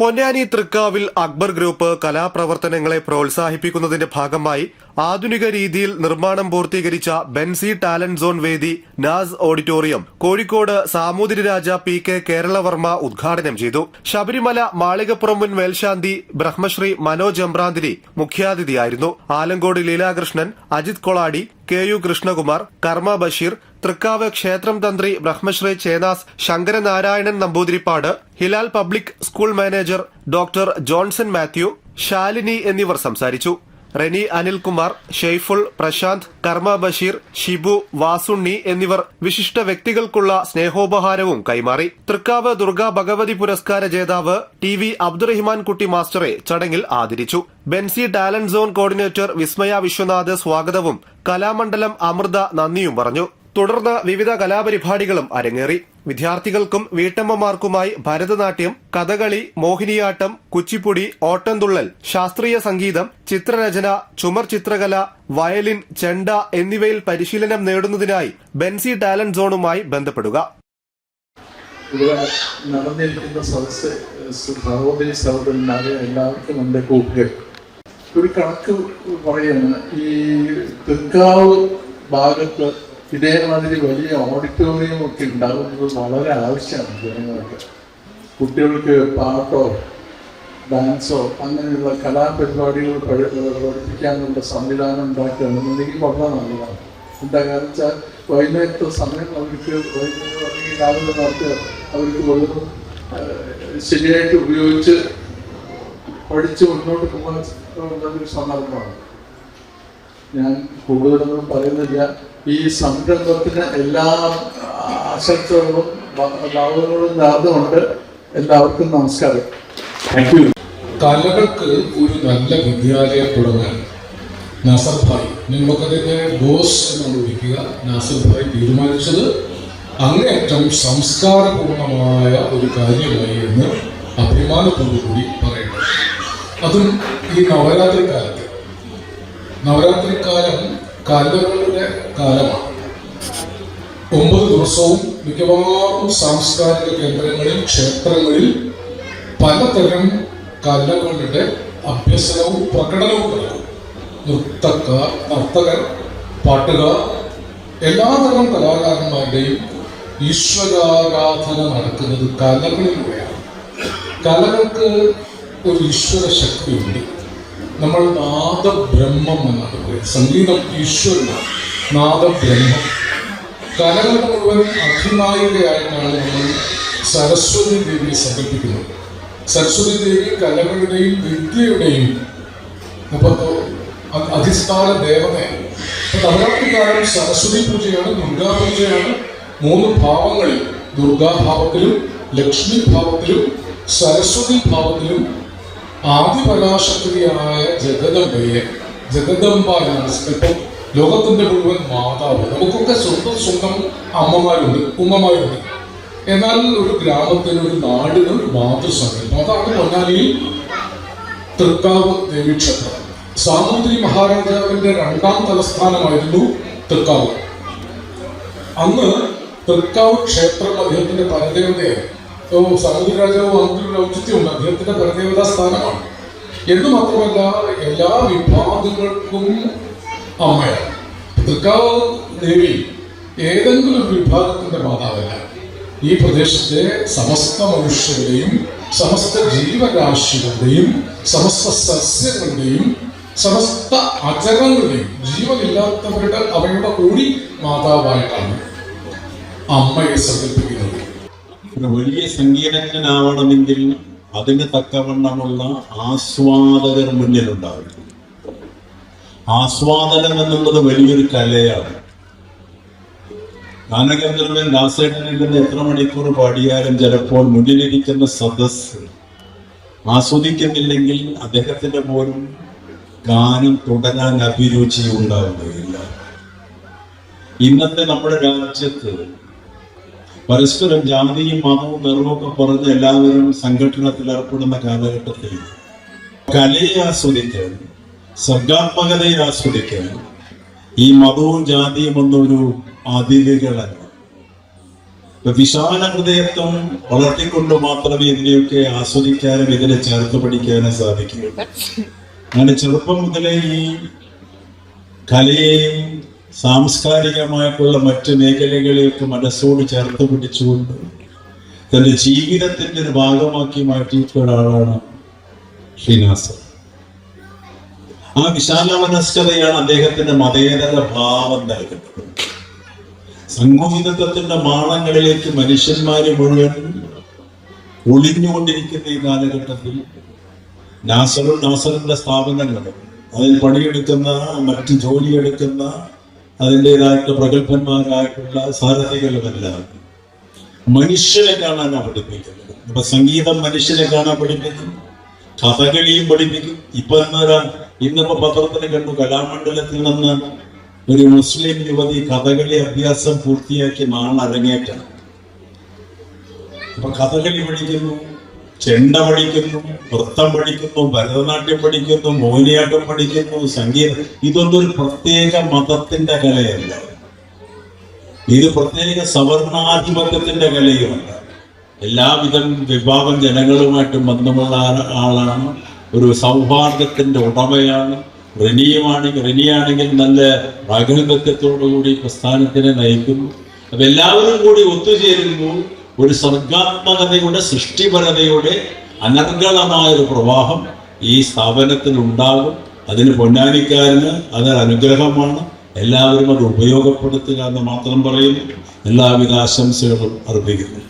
പൊന്നാനി തൃക്കാവിൽ അക്ബർ ഗ്രൂപ്പ് കലാപ്രവർത്തനങ്ങളെ പ്രോത്സാഹിപ്പിക്കുന്നതിന്റെ ഭാഗമായി ആധുനിക രീതിയിൽ നിർമ്മാണം പൂർത്തീകരിച്ച ബെൻസി ടാലന്റ് സോൺ വേദി Naz auditorium Kozhikode Samoothiri Raja P K Keralavarma ഉദ്ഘാടനം ചെയ്തു. ശബരിമല മാളികപ്പുറം മുൻ മേൽശാന്തി ബ്രഹ്മശ്രീ മനോജ് എംബ്രാന്തിരി മുഖ്യാതിഥിയായിരുന്നു. ആലങ്കോട് ലീലാകൃഷ്ണൻ അജിത് കൊളാടി കെ യു കൃഷ്ണകുമാർ കർമ്മ ബഷീർ തൃക്കാവ് ക്ഷേത്രം തന്ത്രി Brahmashri Chenas Sankaranarayanan Namboothiripad Hilal public school manager doctor Johnson Mathew Shalini എന്നിവർ സംസാരിച്ചു. റെനി അനിൽകുമാർ ഷെയ്ഫുൾ പ്രശാന്ത് കർമ്മ ബഷീർ ഷിബു വാസുണ്ണി എന്നിവർ വിശിഷ്ട വ്യക്തികൾക്കുള്ള സ്നേഹോപഹാരവും കൈമാറി. തൃക്കാവ് ദുർഗാ ഭഗവതി പുരസ്കാര ജേതാവ് ടി വി അബ്ദുറഹിമാൻ കുട്ടി മാസ്റ്ററെ ചടങ്ങിൽ ആദരിച്ചു. Benzy talent zone coordinator Vismaya Viswanath സ്വാഗതവും കലാമണ്ഡലം അമൃത നന്ദിയും പറഞ്ഞു. തുടർന്ന് വിവിധ കലാപരിപാടികളും അരങ്ങേറി. വിദ്യാർത്ഥികൾക്കും വീട്ടമ്മമാർക്കുമായി ഭരതനാട്യം കഥകളി മോഹിനിയാട്ടം കുച്ചിപ്പുടി ഓട്ടംതുള്ളൽ ശാസ്ത്രീയ സംഗീതം ചിത്രരചന ചുമർ ചിത്രകല വയലിൻ ചെണ്ട എന്നിവയിൽ പരിശീലനം നേടുന്നതിനായി ബെൻസി ടാലന്റ് സോണുമായി ബന്ധപ്പെടുക. എല്ലാവർക്കും എന്റെ ഒരു കണക്ക് പറയുന്ന ഈ തൃക്കാവ് ഭാഗത്ത് ഇതേമാതിരി വലിയ ഓഡിറ്റോറിയം ഒക്കെ ഉണ്ടാകുന്നത് വളരെ ആവശ്യമാണ് ജനങ്ങൾക്ക്. കുട്ടികൾക്ക് പാട്ടോ ഡാൻസോ അങ്ങനെയുള്ള കലാപരിപാടികൾ പഠി- പഠിപ്പിക്കാനുള്ള സംവിധാനം ഉണ്ടാക്കുകയാണെന്നുണ്ടെങ്കിൽ വളരെ നല്ലതാണ്. എന്താ കാരണം വെച്ചാൽ വൈകുന്നേരത്തെ സമയം അവർക്ക് വൈകുന്നേരം അല്ലെങ്കിൽ രാവിലെ നേരത്തെ അവർക്ക് വെറും ശരിയായിട്ട് ഉപയോഗിച്ച് പഠിച്ച് മുന്നോട്ട് പോകാൻ ഒരു സന്ദർഭമാണ്. ഞാൻ കൂടുതലൊന്നും പറയുന്നില്ല. ഈ സംരംഭത്തിന് എല്ലാ ആശംസകളും ലാഭങ്ങളും നേർന്നുകൊണ്ട് എല്ലാവർക്കും നമസ്കാരം. താങ്ക് യു കലകൾക്ക് ഒരു നല്ല വിദ്യാലയം തുടങ്ങാൻ നാസർ ഭായ് നമുക്കതിനെ ബോസ് എന്നാണ് വിളിക്കുക. നാസർ ഭായ് തീരുമാനിച്ചത് അങ്ങേറ്റം സംസ്കാരപൂർണമായ ഒരു കാര്യമായി എന്ന് അഭിമാനത്തോടു കൂടി പറയുന്നു. അതും ഈ നവരാത്രി കാലത്ത് നവരാത്രി കാലം കലകളുടെ കാലമാണ്. ഒമ്പത് ദിവസവും മിക്കവാറും സാംസ്കാരിക കേന്ദ്രങ്ങളിൽ ക്ഷേത്രങ്ങളിൽ പലതരം കലകളുടെ അഭ്യസനവും പ്രകടനവും നടക്കും നൃത്തക്കാർ നർത്തകർ പാട്ടുകാർ എല്ലാതരം കലാകാരന്മാരുടെയും ഈശ്വരാരാധന നടക്കുന്നത് കലകളിലൂടെയാണ്. കലകൾക്ക് ഒരു ഈശ്വര ശക്തിയുണ്ട്. നമ്മൾ നാദബ്രഹ്മം എന്നാണ് പറയുന്നത്. സംഗീതം ഈശ്വരനാണ്. നാദബ്രഹ്മം. കലകളുടെ മുഴുവൻ അധിനായികയായിട്ടാണ് നമ്മൾ സരസ്വതി ദേവിയെ സങ്കല്പിക്കുന്നത് സരസ്വതി ദേവി കലകളുടെയും വിദ്യയുടെയും മുപ്പത്തോ അധിസ്ഥാന ദേവതയാണ് അപ്പൊ നവരാത്രി സരസ്വതി പൂജയാണ് ദുർഗാ പൂജയാണ് മൂന്ന് ഭാവങ്ങളിൽ. ദുർഗാഭാവത്തിലും ലക്ഷ്മി ഭാവത്തിലും സരസ്വതി ഭാവത്തിലും ആദിപരാശക്തിയായ ജഗദംബയെ. ജഗദംബ എന്നാണ് ഇപ്പം ലോകത്തിന്റെ മുഴുവൻ മാതാവ്. നമുക്കൊക്കെ സ്വന്തം സ്വന്തം അമ്മമാരുണ്ട് ഉമ്മമാരുണ്ട്. എന്നാൽ ഒരു ഗ്രാമത്തിന് ഒരു നാടിന് ഒരു മാതൃസങ്കല്പം അതാണ് പൊന്നാനിയിൽ തൃക്കാവ് ദേവീക്ഷേത്രം. സാമൂതിരി മഹാരാജാവിന്റെ രണ്ടാം തലസ്ഥാനമായിരുന്നു തൃക്കാവ്. അന്ന് തൃക്കാവ് ക്ഷേത്രം അദ്ദേഹത്തിന്റെ പരദേവതയെ സാമൂതിരി രാജാവ് അങ്ങനെ ഒരു ഔചിത്യമുണ്ട് അദ്ദേഹത്തിന്റെ പരദേവതാ സ്ഥാനമാണ്. എന്ന് മാത്രമല്ല എല്ലാ വിഭാഗങ്ങൾക്കും അമ്മയാണ് തൃക്കാവ് ദേവി ഏതെങ്കിലും വിഭാഗത്തിന്റെ മാതാവല്ല. ഈ പ്രദേശത്തെ സമസ്ത മനുഷ്യരുടെയും സമസ്ത ജീവരാശികളുടെയും സമസ്ത സസ്യങ്ങളുടെയും സമസ്ത അചരങ്ങളുടെയും ജീവനില്ലാത്തവരുടെ അവയുടെ കൂടി മാതാവായിട്ടാണ് അമ്മയെ സങ്കല്പിക്കുന്നത്. വലിയ സംഗീതജ്ഞനാവണമെങ്കിൽ അതിന് തക്കവണ്ണമുള്ള ആസ്വാദകർ മുന്നിലുണ്ടാവും ആസ്വാദനം എന്നുള്ളത് വലിയൊരു കലയാണ്. ഗാനഗന്ധർവൻ ദാസേട്ടനിൽ എത്ര മണിക്കൂർ പാടിയാലും ചിലപ്പോൾ മുന്നിലിരിക്കുന്ന സദസ് ആസ്വദിക്കുന്നില്ലെങ്കിൽ അദ്ദേഹത്തിന്റെ പോലും ഗാനം തുടരാൻ അഭിരുചി ഉണ്ടാവുകയില്ല. ഇന്നത്തെ നമ്മുടെ രാജ്യത്ത് പരസ്പരം ജാതിയും മതവും നിറവുമൊക്കെ പറഞ്ഞ് എല്ലാവരും സംഘടനത്തിൽ ഏർപ്പെടുന്ന കാലഘട്ടത്തിൽ കലയെ ആസ്വദിക്കാൻ സർഗാത്മകതയെ ആസ്വദിക്കാൻ ഈ മതവും ജാതിയും എന്നൊരു അതിരുകളല്ല ഇപ്പൊ വിശാല ഹൃദയത്വം വളർത്തിക്കൊണ്ട് മാത്രമേ ഇതിനെയൊക്കെ ആസ്വദിക്കാനും ഇതിനെ ചേർത്ത് പഠിക്കാനും സാധിക്കുകയുള്ളൂ അങ്ങനെ ചെറുപ്പം മുതലേ ഈ കലയെയും സാംസ്കാരികമായിട്ടുള്ള മറ്റ് മേഖലകളെയൊക്കെ മനസ്സോട് ചേർത്ത് പിടിച്ചുകൊണ്ട് തന്റെ ജീവിതത്തിന്റെ ഒരു ഭാഗമാക്കി മാറ്റിയിട്ടുള്ള ഒരാളാണ് ശ്രീനാസർ ആ വിശാലമനസ്കതയാണ് അദ്ദേഹത്തിന്റെ മതേതര ഭാവം നൽകുന്നത്. സംഘോഹിതത്വത്തിന്റെ മാളങ്ങളിലേക്ക് മനുഷ്യന്മാരെ മുഴുവൻ ഒളിഞ്ഞുകൊണ്ടിരിക്കുന്ന ഈ കാലഘട്ടത്തിൽ നാസറും നാസറിന്റെ സ്ഥാപനങ്ങളും അതിൽ പണിയെടുക്കുന്ന മറ്റ് ജോലിയെടുക്കുന്ന അതിന്റെതായിട്ട് പ്രഗത്ഭന്മാരായിട്ടുള്ള സാരഥികളുമെല്ലാം മനുഷ്യനെ കാണാനാണ് പഠിപ്പിക്കുന്നത്. അപ്പൊ സംഗീതം മനുഷ്യരെ കാണാൻ പഠിപ്പിക്കും കഥകളിയും പഠിപ്പിക്കും. ഇപ്പൊ എന്നൊരാ ഇന്നിപ്പോ പത്രത്തിൽ കണ്ടു കലാമണ്ഡലത്തിൽ നിന്ന് ഒരു മുസ്ലിം യുവതി കഥകളി അഭ്യാസം പൂർത്തിയാക്കി നാളെ അരങ്ങേറ്റാണ് അപ്പൊ കഥകളി പഠിക്കുന്നു ചെണ്ട പഠിക്കുന്നു നൃത്തം പഠിക്കുന്നു ഭരതനാട്യം പഠിക്കുന്നു മോഹിനിയാട്ടം പഠിക്കുന്നു സംഗീതം ഇതൊന്നും ഒരു പ്രത്യേക മതത്തിന്റെ കലയല്ല. ഇത് പ്രത്യേക സവർണാധിപത്യത്തിന്റെ കലയുമല്ല. എല്ലാവിധം വിഭാഗം ജനങ്ങളുമായിട്ട് ബന്ധമുള്ള ആളാണ് ഒരു സൗഹാർദ്ദത്തിന്റെ ഉടമയാണ്. റിനിയുമാണെങ്കിൽ റിനിയാണെങ്കിൽ നല്ല പ്രാഗൽഭ്യത്തോടുകൂടി പ്രസ്ഥാനത്തിനെ നയിക്കുന്നു. അപ്പൊ എല്ലാവരും കൂടി ഒത്തുചേരുമ്പോൾ ഒരു സർഗാത്മകതയുടെ സൃഷ്ടിപരതയുടെ അനർഗളമായ ഒരു പ്രവാഹം ഈ സ്ഥാപനത്തിൽ ഉണ്ടാകും അതിന് പൊന്നാനിക്കാരന് അതൊരു അനുഗ്രഹമാണ്. എല്ലാവരും അത് ഉപയോഗപ്പെടുത്തുക എന്ന് മാത്രം പറയുന്നു. എല്ലാവിധ ആശംസകളും അർപ്പിക്കുന്നു.